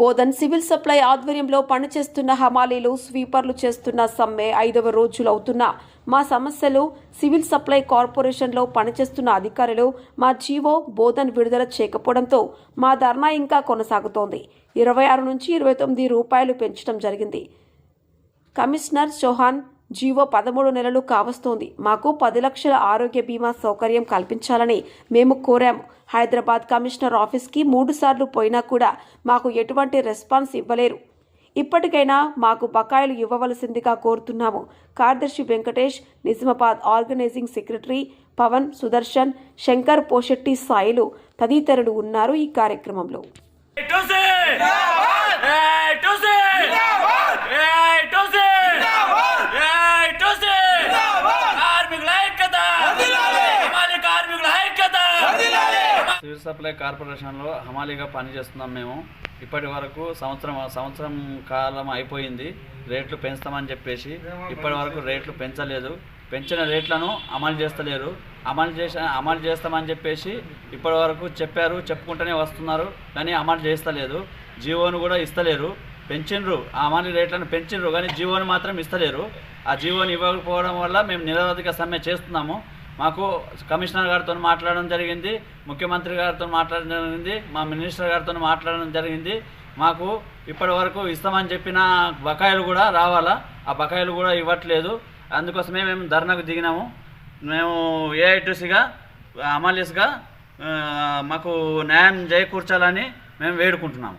Bodhan civil supply ఆధ్వర్యంలో పనిచేస్తున్న హమాలీలు స్వీపర్లు చేస్తున్న సమ్మె ఐదవ రోజులు అవుతున్న మా సమస్యలు సివిల్ సప్లై కార్పొరేషన్లో పనిచేస్తున్న అధికారులు మా జీవో బోధన్ విడుదల చేయకపోవడంతో మా ధర్నా ఇంకా కొనసాగుతోంది. ఇరవై ఆరు నుంచి ఇరవై తొమ్మిది రూపాయలు పెంచడం జరిగింది. కమిషనర్ చౌహాన్ జీవో పదమూడు నెలలు కావస్తోంది. మాకు పది లక్షల ఆరోగ్య బీమా సౌకర్యం కల్పించాలని మేము కోరాము హైదరాబాద్ కమిషనర్ ఆఫీస్కి మూడు సార్లు పోయినా కూడా మాకు ఎటువంటి రెస్పాన్స్ ఇవ్వలేరు. ఇప్పటికైనా మాకు బకాయిలు ఇవ్వవలసిందిగా కోరుతున్నాము. కార్యదర్శి వెంకటేష్ నిజామాబాద్ ఆర్గనైజింగ్ సెక్రటరీ పవన్ సుదర్శన్ శంకర్ పోషెట్టి సాయిలు తదితరులు ఉన్నారు ఈ కార్యక్రమంలో. విద్యుత్ సప్లై కార్పొరేషన్లో హమాలీగా పనిచేస్తున్నాం మేము. ఇప్పటి వరకు సంవత్సరం సంవత్సరం కాలం అయిపోయింది. రేట్లు పెంచుతామని చెప్పేసి ఇప్పటి వరకు రేట్లు పెంచలేదు. పెంచిన రేట్లను అమలు చేస్తలేరు. అమలు చేసే అమలు చేస్తామని చెప్పేసి ఇప్పటి వరకు చెప్పారు చెప్పుకుంటూనే వస్తున్నారు. కానీ అమలు చేస్తలేదు. జీవోను కూడా ఇస్తలేరు. పెంచిండ్రు ఆ అమలు రేట్లను పెంచిండ్రు కానీ జీవోని మాత్రం ఇస్తలేరు. ఆ జీవోని ఇవ్వకపోవడం వల్ల మేము నిరవధిక సమ్మె చేస్తున్నాము. మాకు కమిషనర్ గారితో మాట్లాడడం జరిగింది ముఖ్యమంత్రి గారితో మాట్లాడడం జరిగింది మా మినిస్టర్ గారితో మాట్లాడడం జరిగింది. మాకు ఇప్పటి వరకు ఇస్తామని చెప్పిన బకాయిలు కూడా రావాలా? ఆ బకాయిలు కూడా ఇవ్వట్లేదు. అందుకోసమే మేము ధర్నాకు దిగినాము. మేము ఏఐటీసీగా అమాలిస్గా మాకు న్యాయం చేకూర్చాలని మేము వేడుకుంటున్నాము.